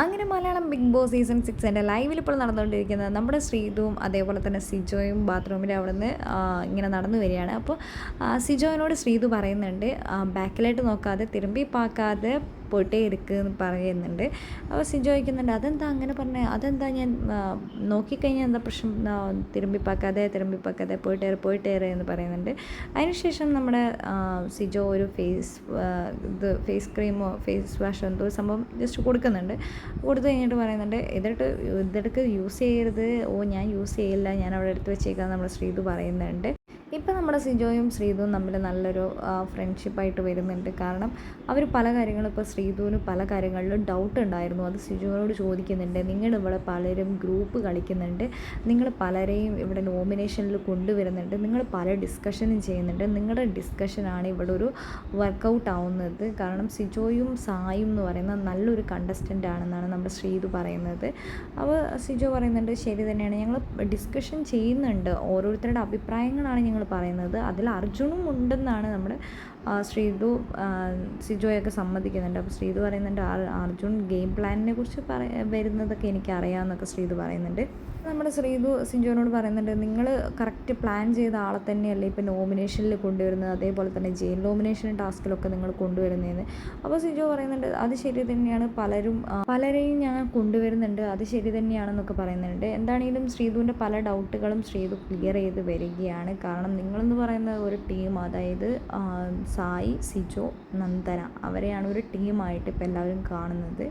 അങ്ങനെ Malayalam Bigg Boss season സിക്സിന്റെ ലൈവിൽ ഇപ്പോൾ നടന്നുകൊണ്ടിരിക്കുന്നത് നമ്മുടെ ശ്രീതുവും അതേപോലെ തന്നെ സിജോയും ബാത്റൂമിൽ അവിടെ നിന്ന് ഇങ്ങനെ നടന്നു വരികയാണ്. അപ്പോൾ സിജോയിനോട് ശ്രീതു പറയുന്നുണ്ട് ബാക്കിലായിട്ട് നോക്കാതെ തിരുമ്പി പാക്കാതെ പോയിട്ടേ ഇരിക്കുക പറയുന്നുണ്ട്. അപ്പോൾ സിജോ ചോദിക്കുന്നുണ്ട് അതെന്താ അങ്ങനെ പറഞ്ഞേ? അതെന്താ ഞാൻ നോക്കിക്കഴിഞ്ഞാൽ എന്താ പ്രശ്നം? തിരുമ്പിപ്പാക്കാതെ തിരുമ്പി പാക്കാതെ തിരുമ്പി പാക്കാതെ പോയിട്ടേറെ പോയിട്ടേറെ എന്ന് പറയുന്നുണ്ട്. അതിനുശേഷം നമ്മുടെ സിജോ ഒരു ഫേസ് ഇത് ഫേസ് ക്രീമോ ഫേസ് വാഷോ എന്തോ സംഭവം ജസ്റ്റ് കൊടുക്കുന്നുണ്ട്. കൊടുത്തു കഴിഞ്ഞിട്ട് പറയുന്നുണ്ട് ഇതിട്ട് ഇതെടുക്ക് യൂസ് ചെയ്യരുത്. ഓ ഞാൻ യൂസ് ചെയ്യില്ല. ഞാൻ അവിടെ എടുത്ത് വെച്ചേക്കാന്ന് നമ്മുടെ ശ്രീതു പറയുന്നുണ്ട്. ഇപ്പം നമ്മുടെ സിജോയും ശ്രീതുവും തമ്മിൽ നല്ലൊരു ഫ്രണ്ട്ഷിപ്പായിട്ട് വരുന്നുണ്ട്. കാരണം അവർ പല കാര്യങ്ങളും ഇപ്പോൾ ശ്രീതുവിന് പല കാര്യങ്ങളിലും ഡൗട്ട് ഉണ്ടായിരുന്നു. അത് സിജോനോട് ചോദിക്കുന്നുണ്ട് നിങ്ങൾ ഇവിടെ പലരും ഗ്രൂപ്പ് കളിക്കുന്നുണ്ട്. നിങ്ങൾ പലരെയും ഇവിടെ നോമിനേഷനിൽ കൊണ്ടുവരുന്നുണ്ട്. നിങ്ങൾ പല ഡിസ്കഷനും ചെയ്യുന്നുണ്ട്. നിങ്ങളുടെ ഡിസ്കഷനാണ് ഇവിടെ ഒരു വർക്കൗട്ട് ആവുന്നത്. കാരണം സിജോയും സായും എന്ന് പറയുന്ന നല്ലൊരു കണ്ടസ്റ്റന്റ് ആണെന്നാണ് നമ്മുടെ ശ്രീതു പറയുന്നത്. അപ്പോൾ സിജോ പറയുന്നുണ്ട് ശരി തന്നെയാണ്. ഞങ്ങൾ ഡിസ്കഷൻ ചെയ്യുന്നുണ്ട്. ഓരോരുത്തരുടെ അഭിപ്രായങ്ങളാണ് ഞങ്ങൾ പറയുന്നത്. അതിൽ അർജുനും ഉണ്ടെന്നാണ് നമ്മുടെ ശ്രീതു സിജോയൊക്കെ സമ്മതിക്കുന്നുണ്ട്. അപ്പോൾ ശ്രീതു പറയുന്നുണ്ട് "ആ- അർജുൻ ഗെയിം പ്ലാനിനെ കുറിച്ച് പറ വരുന്നതൊക്കെ എനിക്കറിയാമെന്നൊക്കെ ശ്രീതു പറയുന്നുണ്ട്. നമ്മുടെ ശ്രീതു സിജോനോട് പറയുന്നുണ്ട് നിങ്ങൾ കറക്റ്റ് പ്ലാൻ ചെയ്ത ആളെ തന്നെയല്ലേ ഇപ്പോൾ നോമിനേഷനിൽ കൊണ്ടുവരുന്നത്? അതേപോലെ തന്നെ ജയിൽ നോമിനേഷൻ ടാസ്കിലൊക്കെ നിങ്ങൾ കൊണ്ടുവരുന്നതെന്ന് അപ്പോൾ സിജോ പറയുന്നുണ്ട് അത് ശരി തന്നെയാണ്. പലരും പലരെയും ഞാൻ കൊണ്ടുവരുന്നുണ്ട്. അത് ശരി തന്നെയാണെന്നൊക്കെ പറയുന്നുണ്ട്. എന്താണെങ്കിലും ശ്രീതുവിന്റെ പല ഡൗട്ടുകളും ശ്രീതു ക്ലിയർ ചെയ്ത് വരികയാണ്. കാരണം നിങ്ങളെന്ന് പറയുന്ന ഒരു ടീം അതായത് സായി സിജോ നന്ദന അവരെയാണ് ഒരു ടീമായിട്ട് ഇപ്പോൾ എല്ലാവരും കാണുന്നത്.